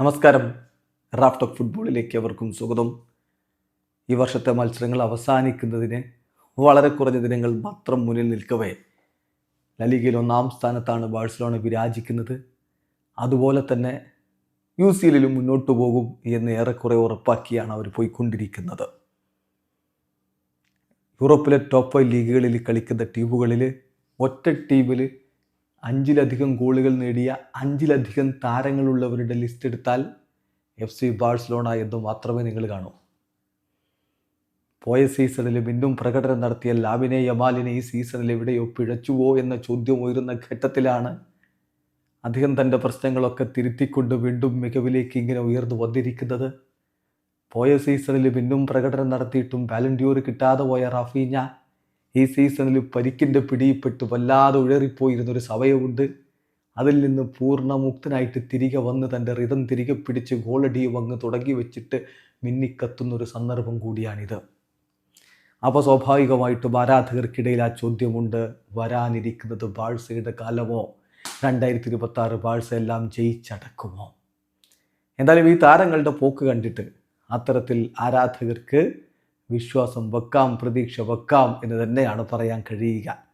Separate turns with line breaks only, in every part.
നമസ്കാരം. Raft of ഫുട്ബോളിലേക്ക് അവർക്കും സ്വാഗതം. ഈ വർഷത്തെ മത്സരങ്ങൾ അവസാനിക്കുന്നതിന് വളരെ കുറഞ്ഞ ദിനങ്ങൾ മാത്രം മുന്നിൽ നിൽക്കവേ. ലലിഗയിൽ ഒന്നാം സ്ഥാനത്താണ് ബാഴ്സലോണ വിരാജിക്കുന്നത്. അതുപോലെ തന്നെ യു സി എല്ലിലും മുന്നോട്ട് പോകും എന്ന് ഏറെക്കുറെ ഉറപ്പാക്കിയാണ് അവർ പോയിക്കൊണ്ടിരിക്കുന്നത്. യൂറോപ്പിലെ ടോപ്പ് ഫൈവ് ലീഗുകളിൽ കളിക്കുന്ന ടീമുകളിൽ ഒറ്റ ടീമിൽ അഞ്ചിലധികം ഗോളുകൾ നേടിയ അഞ്ചിലധികം താരങ്ങളുള്ളവരുടെ ലിസ്റ്റ് എടുത്താൽ എഫ് സി ബാഴ്സലോണ എന്ന് മാത്രമേ നിങ്ങൾ കാണൂ. പോയ സീസണിൽ ഇന്നും പ്രകടനം നടത്തിയ ലാബിനെ യമാലിനെ ഈ സീസണിൽ എവിടെയോ പിഴച്ചുവോ എന്ന ചോദ്യം ഉയരുന്ന ഘട്ടത്തിലാണ് അദ്ദേഹം തന്റെ പ്രശ്നങ്ങളൊക്കെ തിരുത്തിക്കൊണ്ട് വീണ്ടും മികവിലേക്ക് ഇങ്ങനെ ഉയർന്നു വന്നിരിക്കുന്നത്. പോയ സീസണിൽ വീണ്ടും പ്രകടനം നടത്തിയിട്ടും വാലന്റിയോർ കിട്ടാതെ പോയ റാഫീഞ്ഞ ഈ സീസണിൽ പരിക്കിന്റെ പിടിയിൽപ്പെട്ട് വല്ലാതെ ഉഴറിപ്പോയിരുന്ന ഒരു സമയമുണ്ട് അതിൽ നിന്ന് പൂർണമുക്തനായിട്ട് തിരികെ വന്ന് തന്റെ റിതം തിരികെ പിടിച്ച് ഗോളടി അങ്ങ് തുടങ്ങി വെച്ചിട്ട് മിന്നിക്കത്തുന്നൊരു സന്ദർഭം കൂടിയാണിത്. അപ്പോൾ സ്വാഭാവികമായിട്ടും ആരാധകർക്കിടയിൽ ആ ചോദ്യമുണ്ട് വരാനിരിക്കുന്നത് ബാഴ്സയുടെ കാലമോ? രണ്ടായിരത്തി ഇരുപത്തി ആറ് ബാഴ്സ എല്ലാം ജയിച്ചടക്കുമോ? എന്തായാലും ഈ താരങ്ങളുടെ പോക്ക് കണ്ടിട്ട് അത്തരത്തിൽ ആരാധകർക്ക് വിശ്വാസം വെക്കാം പ്രതീക്ഷ വെക്കാം എന്ന് തന്നെയാണ് പറയാൻ കഴിയുക.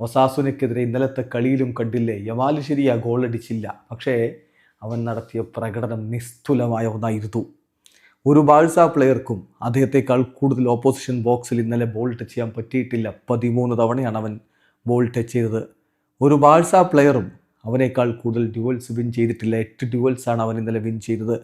ഒസാസുനക്കെതിരെ ഇന്നലത്തെ കളിയിലും കണ്ടില്ലേ യമാൽ ശരിയാ ഗോളടിച്ചില്ല പക്ഷേ അവൻ നടത്തിയ പ്രകടനം നിസ്തുലമായ ഒന്നായിരുന്നു. ഒരു ബാഴ്സ പ്ലെയർക്കും അദ്ദേഹത്തെക്കാൾ കൂടുതൽ ഓപ്പോസിഷൻ ബോക്സിൽ ഇന്നലെ ബോൾ ടച്ച് ചെയ്യാൻ പറ്റിയിട്ടില്ല. പതിമൂന്ന് തവണയാണ് അവൻ ബോൾ ടച്ച് ചെയ്തത്. ഒരു ബാഴ്സ പ്ലെയറും അവനേക്കാൾ കൂടുതൽ ഡ്യുവൽസ് വിൻ ചെയ്തിട്ടില്ല. എട്ട് ഡ്യുവൽസാണ് അവൻ ഇന്നലെ വിൻ ചെയ്തത്.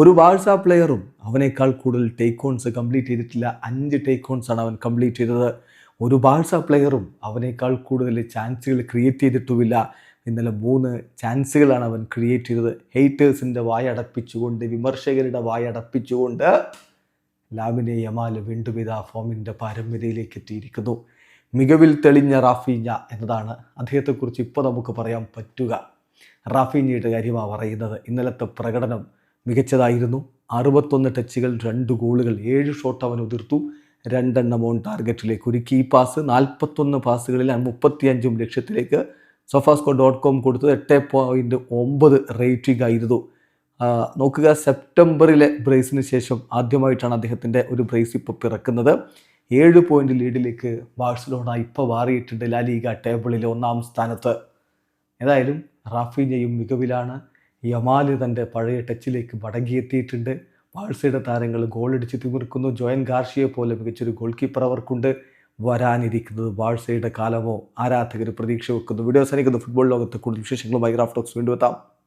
ഒരു ബാഴ്സ പ്ലെയറും അവനേക്കാൾ കൂടുതൽ ടേക്ക് ഓൺസ് കംപ്ലീറ്റ് ചെയ്തിട്ടില്ല. അഞ്ച് ടേക്ക് ഓൺസ് ആണ് അവൻ കംപ്ലീറ്റ് ചെയ്തത്. ഒരു ബാഴ്സ പ്ലെയറും അവനേക്കാൾ കൂടുതൽ ചാൻസുകൾ ക്രിയേറ്റ് ചെയ്തിട്ടുമില്ല. ഇന്നലെ മൂന്ന് ചാൻസുകളാണ് അവൻ ക്രിയേറ്റ് ചെയ്തത്. ഹെയ്റ്റേഴ്സിന്റെ വായടപ്പിച്ചുകൊണ്ട് വിമർശകരുടെ വായടപ്പിച്ചുകൊണ്ട് ലാമിനെ യമാൽ വീണ്ടും ഇതാ ഫോമിന്റെ പാരമ്പര്യയിലേക്ക് എത്തിയിരിക്കുന്നു. മികവിൽ തെളിഞ്ഞ റാഫീഞ്ഞ എന്നതാണ്. അദ്ദേഹത്തെക്കുറിച്ച് ഇപ്പോൾ നമുക്ക് പറയാൻ പറ്റുക. റാഫീഞ്ഞയുടെ കാര്യമാണ് പറയുന്നത്. ഇന്നലത്തെ പ്രകടനം മികച്ചതായിരുന്നു. അറുപത്തൊന്ന് ടച്ചുകൾ രണ്ട് ഗോളുകൾ ഏഴ് ഷോട്ട് അവൻ ഉതിർത്തു. രണ്ടെണ്ണം ഓൺ ടാർഗറ്റിലേക്ക് ഒരു കീ പാസ് നാൽപ്പത്തൊന്ന് പാസുകളിൽ മുപ്പത്തിയഞ്ചും ലക്ഷ്യത്തിലേക്ക് സൊഫാസ്കോ ഡോട്ട് കോം കൊടുത്തത് എട്ട് പോയിന്റ് ഒമ്പത് റേറ്റിംഗ് ആയിരുന്നു. നോക്കുക സെപ്റ്റംബറിലെ ബ്രേസിന് ശേഷം ആദ്യമായിട്ടാണ് അദ്ദേഹത്തിന്റെ ഒരു ബ്രേസ് ഇപ്പോൾ പിറക്കുന്നത്. ഏഴ് പോയിന്റ് ലീഡിലേക്ക് ബാഴ്സലോണ ഇപ്പോൾ മാറിയിട്ടുണ്ട്. ലാലീഗ ടേബിളിലെ ഒന്നാം സ്ഥാനത്ത്. ഏതായാലും റാഫിനെയും മികവിലാണ്. യമാൽ തന്റെ പഴയ ടച്ചിലേക്ക് മടങ്ങിയെത്തിയിട്ടുണ്ട്. ബാഴ്സയുടെ താരങ്ങൾ ഗോളടിച്ച് തിമിർക്കുന്നു. ജോയൻ ഗാർഷിയെ പോലെ മികച്ചൊരു ഗോൾ കീപ്പർ അവർക്കുണ്ട്. വരാനിരിക്കുന്നത് ബാഴ്സയുടെ കാലമോ ആരാധകർ പ്രതീക്ഷ വെക്കുന്നു. വീഡിയോ സനിക്കുന്ന ഫുട്ബോൾ ലോകത്ത് കൂടുതൽ വിശേഷങ്ങളുമായി ഗ്രാഫ്റ്റോക്സ് വീണ്ടും എത്താം.